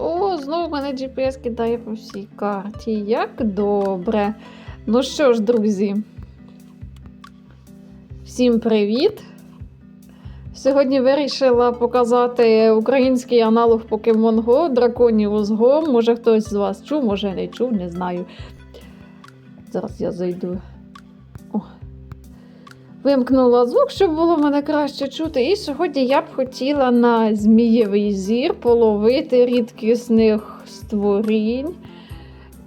О, знову мене GPS кидає по всій карті. Як добре. Ну що ж, друзі, всім привіт! Сьогодні вирішила показати український аналог Pokemon Go Драконіус Go. Може хтось з вас чув, може не чув, не знаю. Зараз я зайду. Вимкнула звук, щоб було мене краще чути. І сьогодні я б хотіла на Змієвий зір половити рідкісних створінь.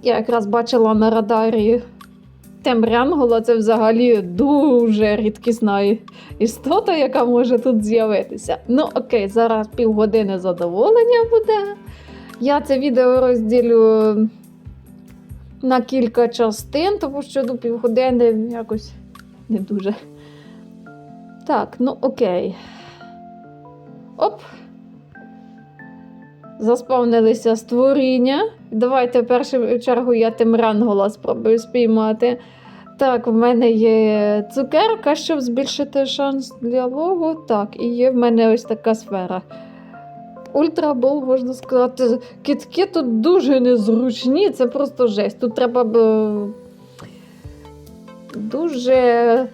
Я якраз бачила на радарі Темрянгола, це взагалі дуже рідкісна істота, яка може тут з'явитися. Ну, окей, зараз півгодини задоволення буде. Я це відео розділю на кілька частин, тому що ну, півгодини якось не дуже. Так, ну окей. Оп. Заспавнилися створіння. Давайте в першу чергу я Темрангола спробую спіймати. Так, в мене є цукерка, щоб збільшити шанс для лову. Так, і є в мене ось така сфера. Ультрабол, можна сказати, кітки тут дуже незручні, це просто жесть. Тут треба б дуже,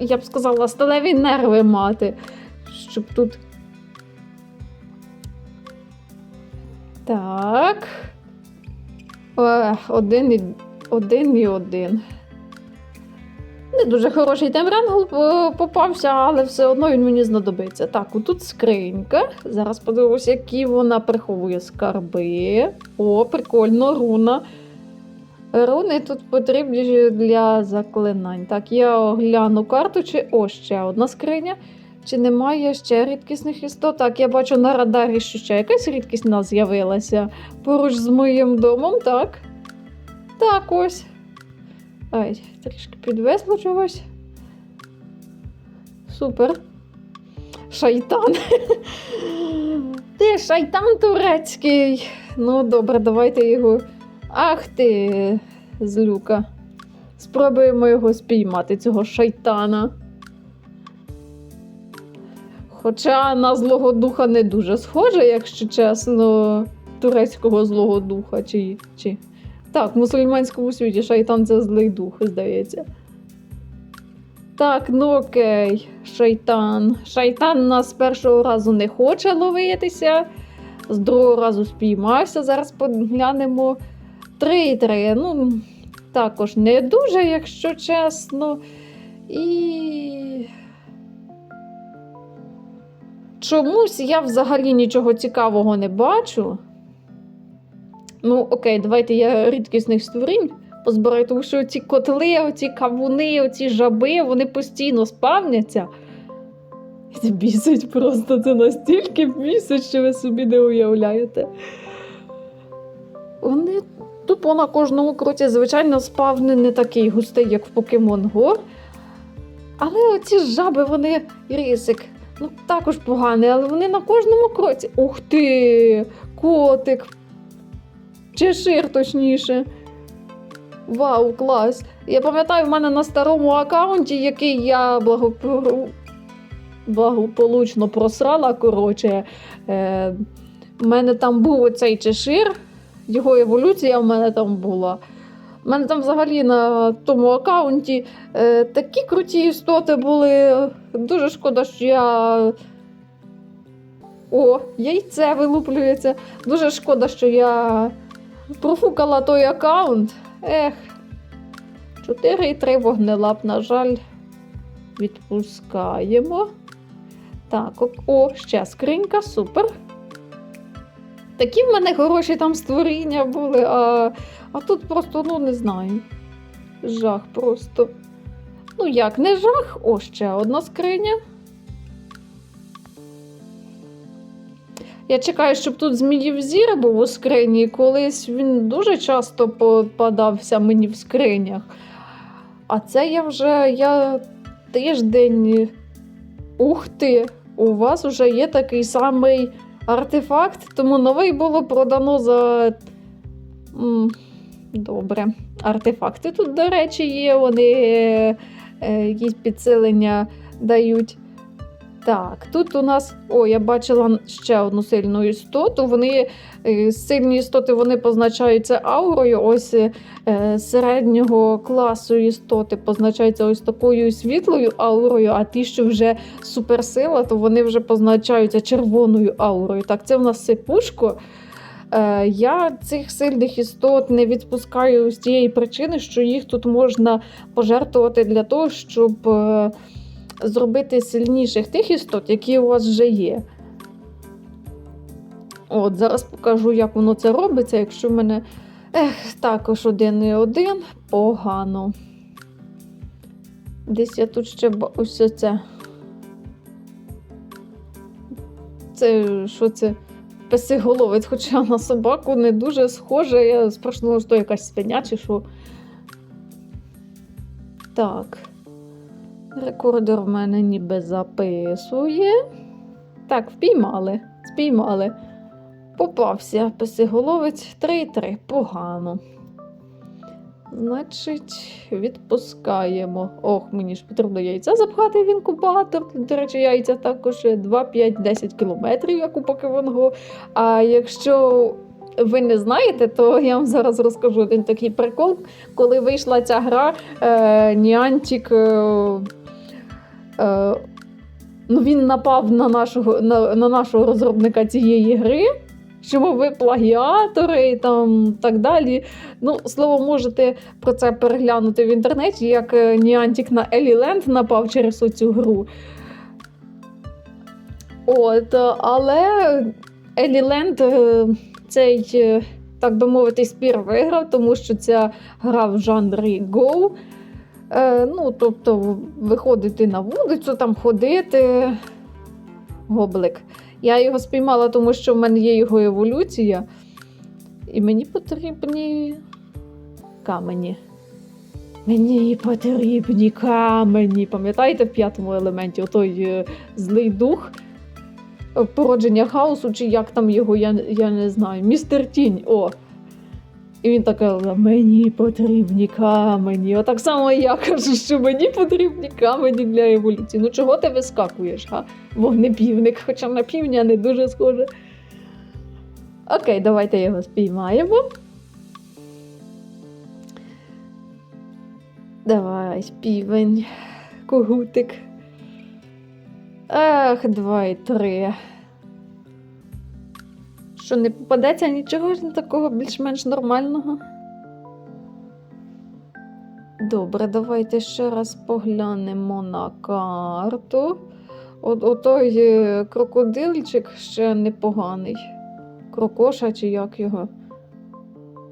я б сказала, сталеві нерви мати, щоб тут. Так. Е, один і один і один. Не дуже хороший темрангл попався, але все одно він мені знадобиться. Так, отут скринька. Зараз подивимося, які вона приховує скарби. О, прикольно, руна. Руни тут потрібні для заклинань. Так, я огляну карту, чи о, ще одна скриня. Чи немає ще рідкісних істот? Так, я бачу на радарі, що ще якась рідкісна з'явилася поруч з моїм домом, так? Так, ось. Ай, трішки підвесло чогось. Супер. Шайтан. Ти шайтан турецький. Ну, добре, давайте його. Ах ти, злюка. Спробуємо його спіймати, цього шайтана. Хоча на злого духа не дуже схоже, якщо чесно, турецького злого духа. чи... чи... Так, в мусульманському світі шайтан це злий дух, здається. Так, ну окей, шайтан. Шайтан нас з першого разу не хоче ловитися, з другого разу спіймався. Зараз поглянемо. 3-3. Ну, також не дуже, якщо чесно. І. Чомусь я взагалі нічого цікавого не бачу. Ну, окей, давайте я рідкісних створінь позбираю, тому що ці котли, оці кавуни, оці жаби, вони постійно спавняться. Це бісить просто це настільки бісить, що ви собі не уявляєте. Вони тупо на кожному кроці, звичайно, спавни не такий густий, як в Pokemon Go. Але оці жаби, вони рисик. Ну, також поганий, але вони на кожному кроці. Ух ти! Котик! Чешир, точніше. Вау, клас! Я пам'ятаю, в мене на старому аккаунті, який я благопо... благополучно просрала. коротше, е... У мене там був оцей чешир, його еволюція в мене там була. У мене там взагалі на тому аккаунті е, такі круті істоти були. Дуже шкода, що я. О, яйце вилуплюється. Дуже шкода, що я профукала той аккаунт. Ех. 4,3 вогнелап, на жаль, відпускаємо. Так, о, ще скринька, супер. Такі в мене хороші там створіння були, а а тут просто, ну, не знаю. Жах просто. Ну, як, не жах? О, ще одна скриня. Я чекаю, щоб тут зміїв зір був у скрині. Колись він дуже часто попадався мені в скринях. А це я вже я тиждень. Ух ти! У вас вже є такий самий артефакт, тому новий було продано за. Добре. Артефакти тут, до речі, є, вони е, якісь підсилення дають. Так, тут у нас, о, я бачила ще одну сильну істоту. Вони е, сильні істоти вони позначаються аурою. Ось е, середнього класу істоти позначаються ось такою світлою аурою, а ті, що вже суперсила, то вони вже позначаються червоною аурою. Так, це в нас сипушко. Е, Я цих сильних істот не відпускаю з тієї причини, що їх тут можна пожертвувати для того, щоб е, зробити сильніших тих істот, які у вас вже є. От, зараз покажу, як воно це робиться, якщо в мене ех, також один і один, погано. Десь я тут ще ось це. Це що це? Песиголовець, хоча на собаку не дуже схоже. Я спрошу, що якась свиня чи що. Так. Рекордер в мене ніби записує. Так, впіймали. Спіймали. Попався песиголовець 3-3. Погано. Значить, відпускаємо. Ох, мені ж потрібно яйця запхати в інкубатор. До речі, яйця також 2, 5, 10 кілометрів, як у Go. А якщо ви не знаєте, то я вам зараз розкажу один такий прикол. Коли вийшла ця гра, е, е, е, ну, він напав на нашого, на, на нашого розробника цієї гри. Що ви плагіатори і там так далі. Ну, слово, можете про це переглянути в інтернеті, як е, Niantic на Еліленд напав через цю гру. От, е, але Еліленд е, цей, е, так би мовити, спір виграв, тому що ця гра в жанрі Go. Е, ну, тобто, виходити на вулицю, там ходити. Гоблик. Я його спіймала, тому що в мене є його еволюція. І мені потрібні камені. Мені потрібні камені. Пам'ятаєте в п'ятому елементі отой е, злий дух е, породження хаосу, чи як там його, я, я не знаю. Містер Тінь. О. І він така, мені потрібні камені. Отак само я кажу, що мені потрібні камені для еволюції. Ну чого ти вискакуєш, га? Вогнепівник, хоча на півня не дуже схоже. Окей, давайте його спіймаємо. Давай, півень, когутик. Ах, два і три. Що не попадеться нічого такого більш-менш нормального. Добре, давайте ще раз поглянемо на карту. От, отой е, крокодильчик ще непоганий. Крокоша чи як його?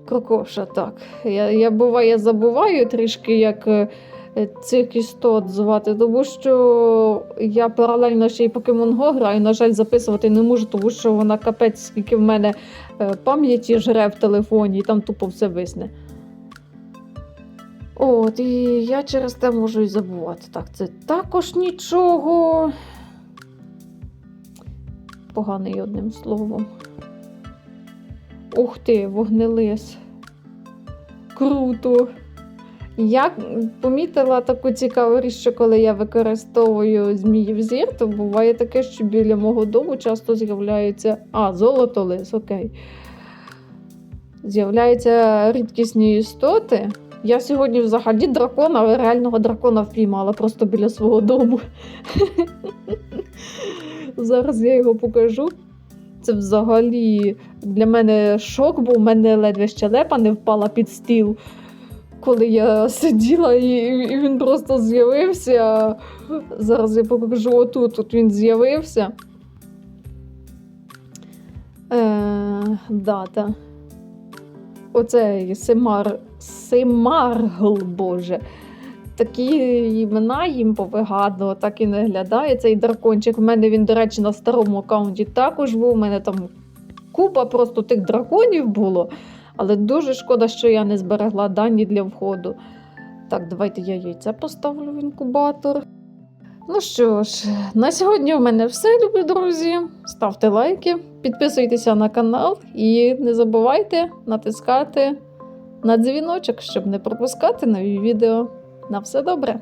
Крокоша, так. Я, я буває забуваю трішки, як е, цих істот звати, тому що я паралельно ще й Pokemon Go граю. На жаль, записувати не можу, тому що вона капець, скільки в мене е, пам'яті жре в телефоні, і там тупо все висне. От, і я через те можу і забувати. Так, це також нічого. Поганий одним словом. Ух ти, вогнелис. Круто. Я помітила таку цікаву річ, що коли я використовую зміїв зір, то буває таке, що біля мого дому часто з'являються. А, золотолис, окей. З'являються рідкісні істоти. Я сьогодні взагалі дракона, реального дракона впіймала просто біля свого дому. Зараз я його покажу. Це взагалі для мене шок, бо в мене ледве щелепа не впала під стіл, коли я сиділа, і, і він просто з'явився. Зараз я покажу отут. Тут він з'явився. Е, дата. Оцей Семар. Семаргл, Боже. Такі імена їм повигадував, так і не глядає цей дракончик. У мене він, до речі, на старому аккаунті також був. У мене там купа просто тих драконів було. Але дуже шкода, що я не зберегла дані для входу. Так, давайте я яйце поставлю в інкубатор. Ну що ж, на сьогодні у мене все, любі друзі. Ставте лайки, підписуйтеся на канал і не забувайте натискати на дзвіночок, щоб не пропускати нові відео. На все добре!